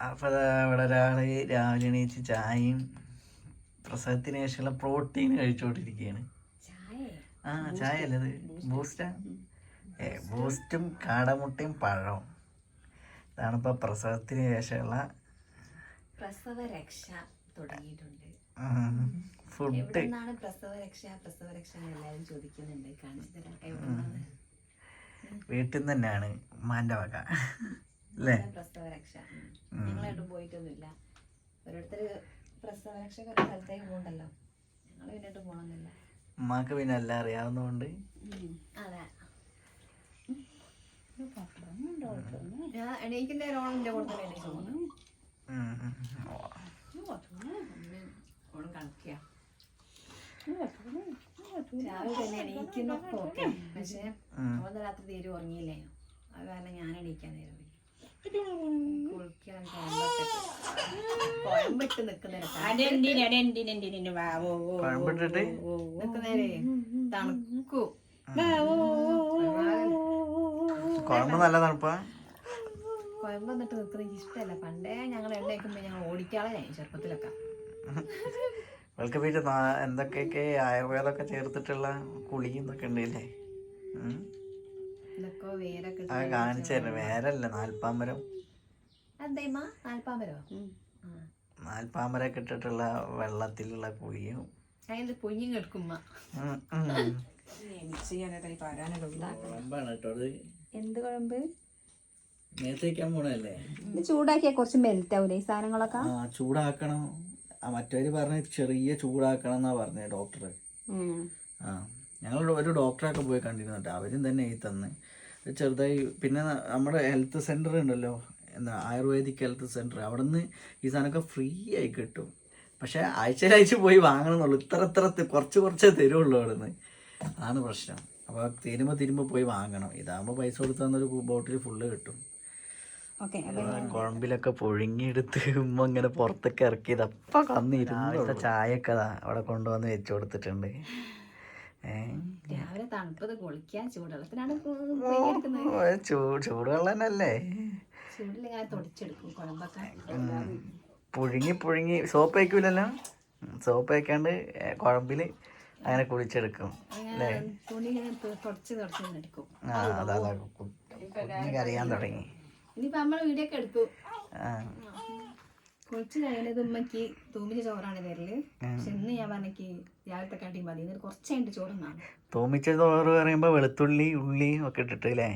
അപ്പോൾ ഇവിടെ ഒരാൾ രാവിലെ എണീച്ച് ചായയും പ്രസവത്തിന് ശേഷമുള്ള പ്രോട്ടീൻ കഴിച്ചുകൊണ്ടിരിക്കുകയാണ് ആ ചായ അല്ലത് ബൂസ്റ്റാ ഏ ബൂസ്റ്റും കാടമുട്ടയും പഴവും. ഇതാണ് ഇപ്പോൾ പ്രസവത്തിന് ശേഷമുള്ള പ്രസവരക്ഷ തുടങ്ങിയിട്ടുണ്ട്. ഫുഡ്. എവിടെ നിന്നാണ് പ്രസവ രക്ഷ പ്രസവ രക്ഷ എന്ന് എല്ലാവരും ചോദിക്കുന്നുണ്ട്. കാണിച്ചു തരാം. വീട്ടിൽ നിന്ന് തന്നെയാണ് ഉമ്മാന്റെ വക. അല്ലേ പ്രസവ രക്ഷ ഞങ്ങളായിട്ടും പോയിട്ടൊന്നുമില്ല. ഓരോരുത്തർ പ്രസവ രക്ഷ കുറെ സ്ഥലത്തേക്ക് പോകണ്ടല്ലോ ഞങ്ങൾ പിന്നോട്ട് പോകണമെന്നില്ല ഉമ്മാക്ക് പിന്നെ എല്ലാം അറിയാവുന്നതുകൊണ്ട് അതെ. ഞാൻ എണീക്കുന്ന ഓണിന്റെ. ഓണം രാവിലെ തന്നെ എണീക്കുന്നൊക്കെ പക്ഷെ രാത്രി തീരെ ഉറങ്ങിയില്ലേ അത് കാരണം ഞാൻ എണീക്കാൻ നേരം നിക്കുന്നേരെ തണുക്കൂ. നല്ല തണുപ്പാ? കുഴമ്പ് എന്നിട്ട് നിൽക്കുന്നത് എനിക്ക് ഇഷ്ടമല്ല പണ്ടേ ഞങ്ങൾ എണ്ണ വയ്ക്കുമ്പോൾ ഞങ്ങൾ ഓടിക്കാളെ ചെറുപ്പത്തിലൊക്കെ. പിന്നെ നാ- എന്തൊക്കെയൊക്കെ ആയുർവേദമൊക്കെ ചേർത്തിട്ടുള്ള കുളിയും ഇതൊക്കെ ഉണ്ടല്ലേ. ഇതൊക്കെ വേരൊക്കെ അത് കാണിച്ചു തരണം വേരല്ല നാൽപ്പാമ്പരം. അതേമാ ഇട്ടിട്ടുള്ള വെള്ളത്തിലുള്ള കുഴിയും പൊഞ്ഞും കെടുക്കുമ്മ? എന്ത് കുഴമ്പ്? പോണല്ലേ കുറച്ച് മെൽറ്റ് ആവൂലേ ഈ സാധനങ്ങളൊക്കെ? ആ ചൂടാക്കണം. ആ മറ്റവര് പറഞ്ഞ ചെറിയ ചൂടാക്കണം എന്നാ പറഞ്ഞേ ഡോക്ടർ ആ. ഞങ്ങൾ ഒരു ഡോക്ടറൊക്കെ പോയി കണ്ടിരുന്നു കേട്ടോ അവരും തന്നെ ഈ തന്ന്. ചെറുതായി പിന്നെ നമ്മുടെ ഹെൽത്ത് സെന്റർ ഉണ്ടല്ലോ. എന്താ ആയുർവേദിക് ഹെൽത്ത് സെന്റർ അവിടെ നിന്ന് ഈ സാധനമൊക്കെ ഫ്രീ ആയി കിട്ടും. പക്ഷേ ആഴ്ചയിലാഴ്ച പോയി വാങ്ങണമെന്നുള്ളൂ. ഇത്ര ഇത്ര കുറച്ച് കുറച്ചേ തരുള്ളൂ അവിടെ നിന്ന് അതാണ് പ്രശ്നം. അപ്പോൾ തീരുമ്പോൾ തീരുമ്പോൾ പോയി വാങ്ങണം. ഇതാകുമ്പോൾ പൈസ കൊടുത്ത് തന്നൊരു ബോട്ടിൽ ഫുള്ള് കിട്ടും. കുഴമ്പിലൊക്കെ പുഴുങ്ങിയെടുത്ത് ഉമ്മ ഇങ്ങനെ പുറത്തൊക്കെ ഇറക്കിയത് അപ്പം കന്നിരുന്നു ചായയൊക്കെ ദാ അവിടെ കൊണ്ടുവന്ന് വെച്ചു കൊടുത്തിട്ടുണ്ട്. രാവിലെ തണുപ്പത് കുളിക്കാൻ ചൂടുവെള്ളത്തിനാണ് ചൂടുവെള്ളം തന്നെയല്ലേ പുഴുങ്ങി പുഴുങ്ങി. സോപ്പ് വയ്ക്കൂലല്ലോ സോപ്പ് വയ്ക്കാണ്ട് കുഴമ്പിൽ അങ്ങനെ കുളിച്ചെടുക്കും. എടുക്കും. ആ അതാ അതാ കു- കുഞ്ഞ് കരയാൻ തുടങ്ങി. ഇനിയിപ്പോ നമ്മൾ വീഡിയോ ഒക്കെ എടുക്കും കുളിച്ച് കഴിഞ്ഞത് ഉമ്മക്ക് തൂമിച്ച ചോറാണ് തരൽ പക്ഷെ ഇന്ന് ഞാൻ പറഞ്ഞക്ക് രാവിലത്തെ കാട്ടി മതി. എന്നിട്ട് കുറച്ച് കഴിഞ്ഞിട്ട് ചോറുന്നാണ് തൂമിച്ച ചോറ് പറയുമ്പോൾ വെളുത്തുള്ളി ഉള്ളി ഒക്കെ ഇട്ടിട്ട് അല്ലേ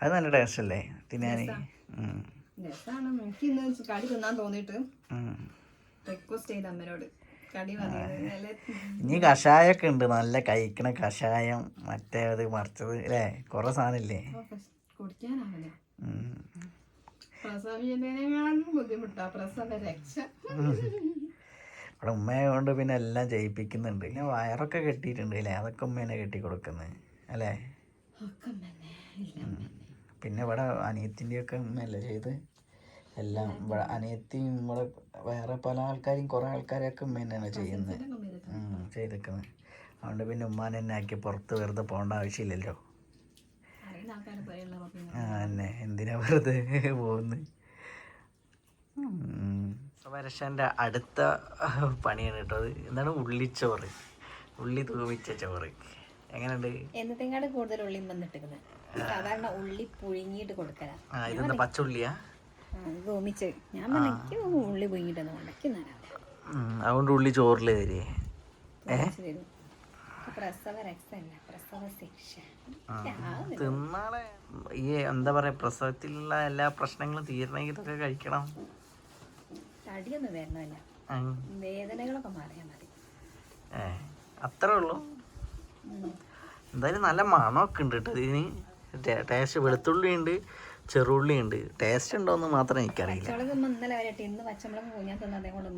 അത് നല്ല ടേസ്റ്റ് അല്ലേ? തിന്നാൻ രസമാണ് എനിക്ക് ഇന്ന് കടി തിന്നാൻ തോന്നിയിട്ട് റിക്വസ്റ്റ് ചെയ്ത അമ്മനോട്. ഇനി കഷായൊക്കെ ഉണ്ട്. നല്ല കഴിക്കണ കഷായം മറ്റേത് മറിച്ചത് അല്ലേ കുറേ സാധനമില്ലേ? കുടിക്കാനാവില്ല ഇവിടെ ഉമ്മയെ കൊണ്ട് പിന്നെ എല്ലാം ചെയ്യിപ്പിക്കുന്നുണ്ട്. പിന്നെ വയറൊക്കെ കെട്ടിയിട്ടുണ്ട് അല്ലേ? അതൊക്കെ ഉമ്മേനെ കെട്ടി കൊടുക്കുന്നത് അല്ലേ. പിന്നെ ഇവിടെ അനിയത്തിന്റെ ഒക്കെ ഉമ്മയല്ലേ ചെയ്ത്? എല്ലാം ഇവിടെ അനിയത്തിയും ഇവിടെ വേറെ പല ആൾക്കാരും കുറേ ആൾക്കാരെയൊക്കെ ഉമ്മ തന്നെയാണ് ചെയ്യുന്നത് ചെയ്തിരിക്കുന്നത്. അതുകൊണ്ട് പിന്നെ ഉമ്മാനെ തന്നെ ആക്കി പുറത്ത് വെറുതെ പോകേണ്ട ആവശ്യമില്ലല്ലോ. തന്നെ എന്തിനാ വെറുതെ പോകുന്നത് വരശന്റെ അടുത്ത പണിയാണ് കേട്ടോ അത്. എന്താണ് ഉള്ളിച്ചോറ്? ഉള്ളി തൂമിച്ച ചോറ്. എങ്ങനെയുണ്ട്? എന്നത്തെങ്ങാട് കൂടുതൽ ഉള്ളി വന്നിട്ടിരിക്കുന്നത്? സാധാരണ ഉള്ളി പുഴുങ്ങിയിട്ട് കൊടുക്കലാ. ആ ഇതെന്താ പച്ചുള്ളിയാ തൂമിച്ച്. ഞാൻ പറഞ്ഞ ഉള്ളി പുഴുങ്ങിയിട്ടൊന്നും ഉണ്ടാക്കി അതുകൊണ്ട് ഉള്ളി ചോറിൽ തരേ. ശിക്ഷ തിന്നാളെ ഈ എന്താ പറയാ പ്രസവത്തിലുള്ള എല്ലാ പ്രശ്നങ്ങളും തീരണമെങ്കിൽ ഇതൊക്കെ കഴിക്കണം. തടിയൊന്നും വരണമല്ല. വേദനകളൊക്കെ മാറിയാൽ മതി. ഏ അത്രേ ഉള്ളൂ. എന്തായാലും നല്ല മണമൊക്കെ ഉണ്ട് കേട്ടോ ഇതിന്. ടേസ്റ്റ് വെളുത്തുള്ളി ഉണ്ട് ചെറുള്ളി ഉണ്ട് ടേസ്റ്റ് ഉണ്ടോയെന്ന് മാത്രം എനിക്കറിയില്ല. ഇന്ന് പച്ചമുളക് കുഞ്ഞാൻ തന്നെ കൊണ്ട്.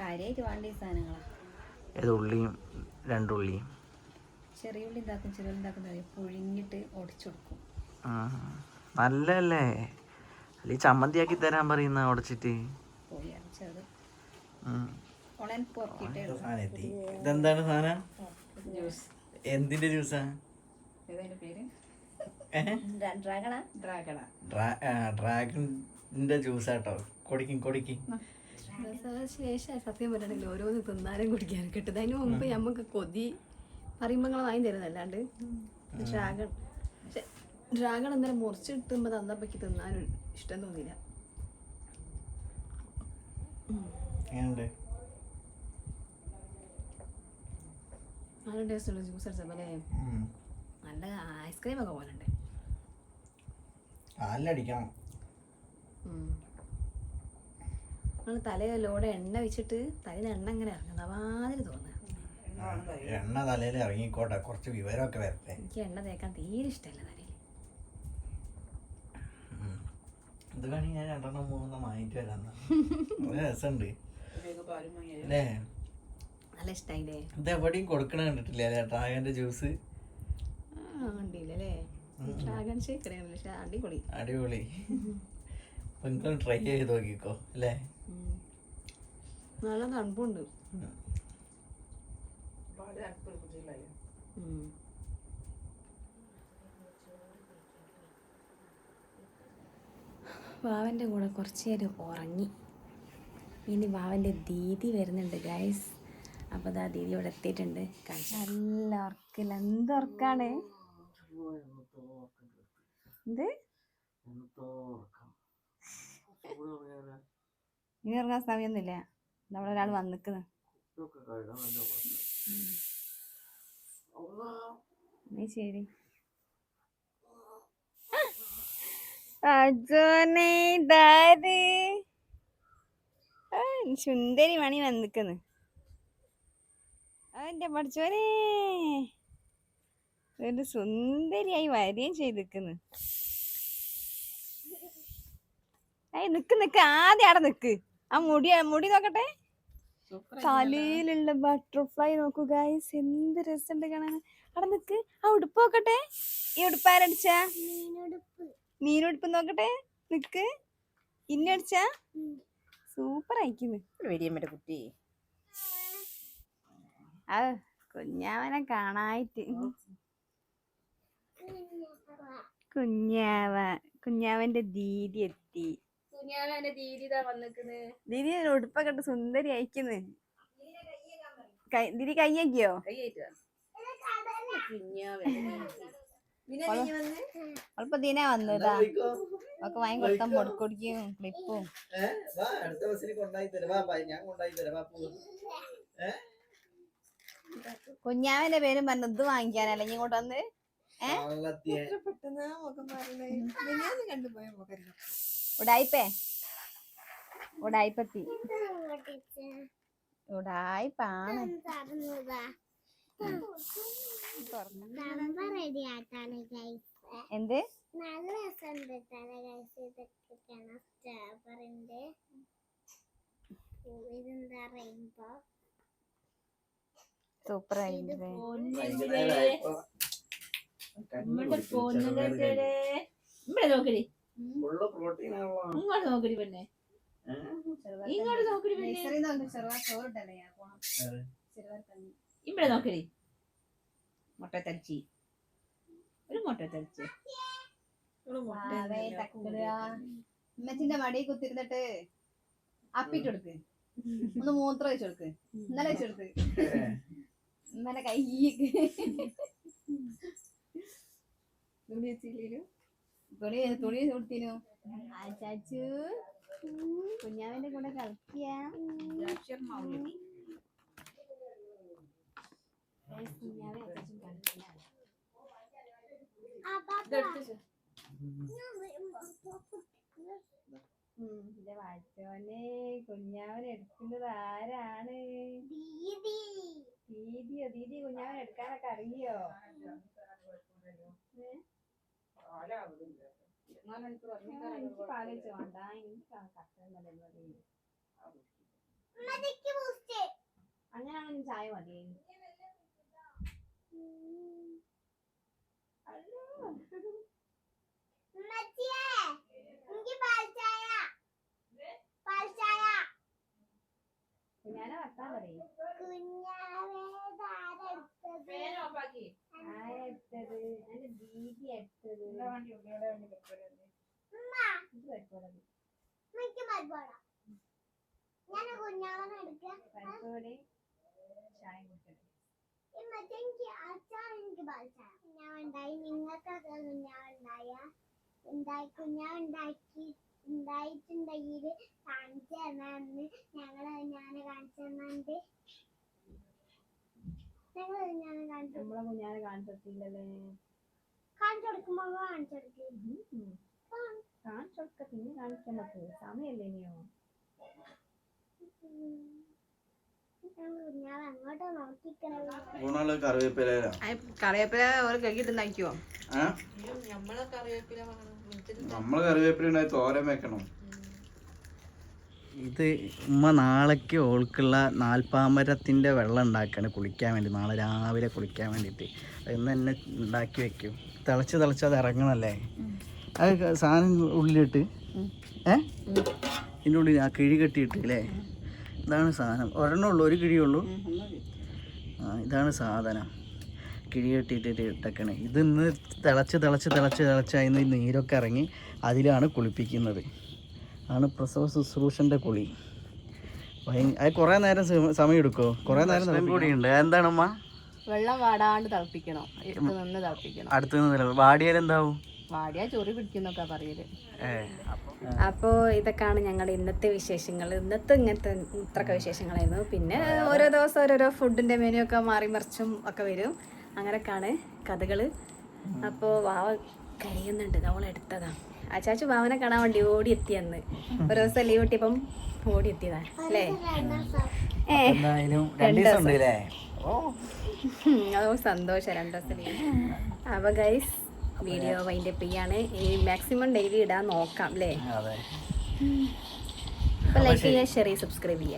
കാര്യമായിട്ട് വേണ്ട ഈ സാധനങ്ങളാ. ഏത് ഉള്ളിയും രണ്ടുള്ളിയും ചെറിയ ഉള്ളി ഉണ്ടാക്കും ചെറിയ ഉള്ളി ഉണ്ടാക്കുന്ന പുഴുങ്ങിയിട്ട് ഒടിച്ചു കൊടുക്കും ഉം. നല്ലല്ലേ അല്ലെ ചമ്മന്തിയാക്കി തരാൻ പറയുന്ന ഉടച്ചിട്ട്. ഇതെന്താണ് സാധനം? ജ്യൂസ്. എന്തിന്റെ ജ്യൂസാ? ഡ്രാഗൺ പേര്? ഏഹ് ഡ്രാഗണാ? ഡ്രാഗണ. ഡ്രാഗണിന്റെ ജ്യൂസ് ആട്ടോ കൊടിക്കും കൊടിക്കും. ശേഷം സത്യം പറയണെങ്കിൽ ഓരോന്ന് തിന്നാനും കുടിക്കാനും കിട്ടുന്നത്. അതിന് മുമ്പ് നമുക്ക് കൊതി പറയുമ്പോൾ നിങ്ങൾ വാങ്ങി തരുന്നല്ലാണ്ട് ഡ്രാഗൺ. പക്ഷെ ഡ്രാഗൺ എന്തായാലും മുറിച്ച് കിട്ടുമ്പോൾ തന്നപ്പോഴേക്ക് തിന്നാനും ഇഷ്ടം തോന്നിയില്ല. നല്ല ടേസ്റ്റ് ജ്യൂസ് ഐസ്ക്രീം ഒക്കെ പോലെ ഉണ്ട് നമ്മൾ തലയിലൂടെ എണ്ണ വെച്ചിട്ട് തലയിൽ എണ്ണ ഇങ്ങനെ ഇറങ്ങുന്ന മാതിരി തോന്നുക എണ്ണ തലയിൽ ഇറങ്ങിക്കോട്ടെ. കുറച്ച് വിവരമൊക്കെ വരട്ടെ. എനിക്ക് എണ്ണ തേക്കാൻ തീരെ ഇഷ്ടമല്ല തലയിൽ. ഇത് വേണമെങ്കിൽ ഞാൻ രണ്ടെണ്ണം മൂന്നെണ്ണം വാങ്ങിട്ട് വരാം രസമുണ്ട്. അല്ലേ? നല്ല ഇഷ്ടായില്ലേ? ഇത് എവിടെയും കൊടുക്കണ കണ്ടിട്ടില്ല അല്ലേ? ഡ്രാഗന്റെ ജ്യൂസ്? കണ്ടില്ലല്ലേ ഡ്രാഗൺ ഷേക്ക് അടിപൊളി. അടിപൊളി. അപ്പൊ നിങ്ങൾ ട്രൈ ചെയ്ത് നോക്കിക്കോ അല്ലേ. നല്ല തണുപ്പുണ്ട്. വാവന്റെ കൂടെ കുറച്ച് നേരം ഉറങ്ങി. ഇനി വാവന്റെ ദീദി വരുന്നുണ്ട് ഗൈസ് അപ്പോൾ ദാ ദീദി ഇവിടെ എത്തിയിട്ടുണ്ട്. നല്ല ഉറക്കില്ല എന്ത് ഉറക്കാണ്? എന്ത്? ഇനി ഇറങ്ങാൻ സമയമൊന്നുമില്ല നമ്മുടെ ഒരാൾ വന്നിക്കുന്നു നീ ശരി. സുന്ദരി മണി വന്നിക്കുന്നു അവന്റെ പഠിച്ചോനെ. ഒരു സുന്ദരിയായി വരികയും ചെയ്തിക്കുന്നു ഏയ് നിക്ക് നിക്ക്. ആദ്യം അവിടെ നിക്ക്. ആ മുടി മുടി നോക്കട്ടെ. തലയിലുള്ള ബട്ടർഫ്ലൈ നോക്കൂ ഗൈസ് എന്ത് രസമുണ്ട് കാണാൻ. അവിടെ നിക്ക്. ആ ഉടുപ്പ് നോക്കട്ടെ. ഈ ഉടുപ്പ് ആരടിച്ച മീനുടുപ്പ്. നോക്കട്ടെ. നിക്ക്. ഇന്നടിച്ച സൂപ്പർ ആയിക്കുന്നു വെടിയമ്മയുടെ കുട്ടി. ആ കുഞ്ഞാവനെ കാണായിട്ട്. കുഞ്ഞാവ. കുഞ്ഞാവന്റെ ദീദി എത്തി. ദീദി ഇതാ വന്നിക്കുന്നത് ദീദി ഉടുപ്പൊക്കെ ഇട്ട് സുന്ദരി അയക്കുന്നു. ദീദി കയ്യക്കിയോ അല്പ ദീന വന്നതാ ഒക്കെ വാങ്ങി കൊടുത്താൽ മുടക്കൊടിക്കും ക്ലിപ്പും. അടുത്ത ബസ്സിൽ കൊണ്ടായി തരാം. ഞാൻ കൊണ്ടായി തരാം. കുഞ്ഞാവന്റെ പേരും പറഞ്ഞു ഇത് വാങ്ങിക്കാനല്ല ഞാൻ ഇങ്ങോട്ട് വന്ന്? കള്ളത്തിയെ ഉടായിപ്പേ. ഉടായിപ്പത്തി. ഉടായിപ്പാണ്. റെഡി ആയിട്ടാണ് ഗൈസ് എന്ത്? നല്ല രസമുണ്ട് ഇതെന്താ റെയിൻബോ സൂപ്പർ ഇവിടെ നോക്കടി. ഫുള്ള് പ്രോട്ടീൻ ഇങ്ങോട്ട് നോക്കടി പെണ്ണെ ഇങ്ങോട്ട് നോക്കടി പെണ്ണെ ഇവിടെ നോക്കടി മുട്ട തരിച്ചി ഒരു മുട്ട തരിച്ച് ഉമ്മച്ചിന്റെ മടി കുത്തിരുന്നിട്ട് അപ്പിട്ട് കൊടുക്ക്. ഒന്ന് മൂത്രം വെച്ച് കൊടുക്ക്. ഇന്നലെ വെച്ച് കൊടുക്ക്. ഇന്നലെ കൈ തുണി തുണി കൊടുത്തിനു ചാച്ചു കുഞ്ഞാവിന്റെ കൂടെ കളിക്കുക വാച്ചോനെ കുഞ്ഞാവൻ എടുക്കുന്നത് ആരാണ്? ദീദി. ദീദിയോ ദീദി കുഞ്ഞാവൻ എടുക്കാനൊക്കെ അറിയോ? എനിക്ക് പാലിച്ച് വേണ്ട. എനിക്ക് ബൂസ്റ്റ് അങ്ങനെയാണെങ്കിൽ ചായ മതി. കുഞ്ഞാനെ വർത്താൻ പറയും. കുഞ്ഞാവേ ഞാൻ കുഞ്ഞാവുണ്ടായി. നിങ്ങൾക്കൊക്കെ കുഞ്ഞാവുണ്ടായ? ഉണ്ടായി കുഞ്ഞാവുണ്ടാക്കി. ഉണ്ടായിട്ടുണ്ടെങ്കിൽ കാണിച്ചു തന്നാന്ന് ഞങ്ങൾ ഞാൻ കാണിച്ചു തന്നുണ്ട് ഞങ്ങൾ ഞാൻ കാണിച്ചു നമ്മളെ കുഞ്ഞാനെ കാണിച്ചിട്ടില്ലല്ലേ കാണിച്ചു കൊടുക്കുമ്പോ കാണിച്ചു കൊടുക്കും കാണിച്ചൊക്കെ പിന്നെ കാണിക്കാൻ പറ്റുമോ സമയല്ലേ ഇനിയോ കറിവേപ്പില ഒരു കഴുകിട്ട് നയിക്കുവോ നമ്മൾ കറിവേപ്പില ഉണ്ടായി തോരൻ വെക്കണം. ഇത് ഉമ്മ നാളേക്ക് ഓൾക്കുള്ള നാൽപ്പാമരത്തിന്റെ വെള്ളം ഉണ്ടാക്കുകയാണ് കുളിക്കാൻ വേണ്ടി. നാളെ രാവിലെ കുളിക്കാൻ വേണ്ടിയിട്ട്. ഇന്ന് തന്നെ ഉണ്ടാക്കി വെക്കും. തിളച്ച് തിളച്ച് അത് ഇറങ്ങണല്ലേ? അത് സാധനം ഉള്ളിലിട്ട്. ഏ? ഇതിന്റെ ഉള്ളിൽ ആ കിഴി കെട്ടിയിട്ട് അല്ലേ ഇതാണ് സാധനം. ഒരെണ്ണം ഉള്ളൂ. ഒരു കിഴിയുള്ളൂ ആ ഇതാണ് സാധനം. കിഴി കെട്ടിയിട്ട് ഇട്ടേക്കണേ. ഇതിന്ന് തിളച്ച് തിളച്ച് തിളച്ച് തിളച്ച് അതിന് നീരൊക്കെ ഇറങ്ങി അതിലാണ് കുളിപ്പിക്കുന്നത്. ആണ് പ്രസവ ശുശ്രൂഷന്റെ കുളി. അത് കുറേ നേരം സമ- സമയം എടുക്കുമോ കുറേ നേരം കൂടിയുണ്ട്. അമ്മ വെള്ളം വാടാണ്ട് തിളപ്പിക്കണം. എടുത്ത് നിന്ന് തിളപ്പിക്കണം. അടുത്ത് നിന്ന് വാടിയാൽ എന്താവും വാടിയാ ചൊറി പിടിക്കുന്നൊക്കെ പറയൽ. അപ്പോൾ ഇതൊക്കെയാണ് ഞങ്ങളുടെ ഇന്നത്തെ വിശേഷങ്ങൾ. ഇന്നത്തെ ഇങ്ങനത്തെ ഇത്രയൊക്കെ വിശേഷങ്ങളായിരുന്നു. പിന്നെ ഓരോ ദിവസം ഓരോരോ ഫുഡിന്റെ മെനു ഒക്കെ മാറി മറിച്ചും ഒക്കെ വരും. അങ്ങനെയൊക്കെയാണ് കഥകൾ അപ്പോ വാവ കരയുന്നുണ്ട് നമ്മൾ എടുത്തതാ. അച്ചാച്ചു വാവനെ കാണാൻ വേണ്ടി ഓടി എത്തിയെന്ന് ഒരു ദിവസം ലീവ് കിട്ടിയപ്പം ഓടി എത്തിയതാ അല്ലേ? ഉം, സന്തോഷം. രണ്ടു ദിവസം അപ്പൊ ഗൈസ് വീഡിയോ വൈൻഡ് അപ്പ് ചെയ്യാണ്. ഇനി മാക്സിമം ഡെയിലി ഇടാൻ നോക്കാം അല്ലേ? അതെ. അപ്പോൾ ലൈക്ക് ചെയ്യുക ഷെയർ ചെയ്യുക സബ്സ്ക്രൈബ് ചെയ്യുക.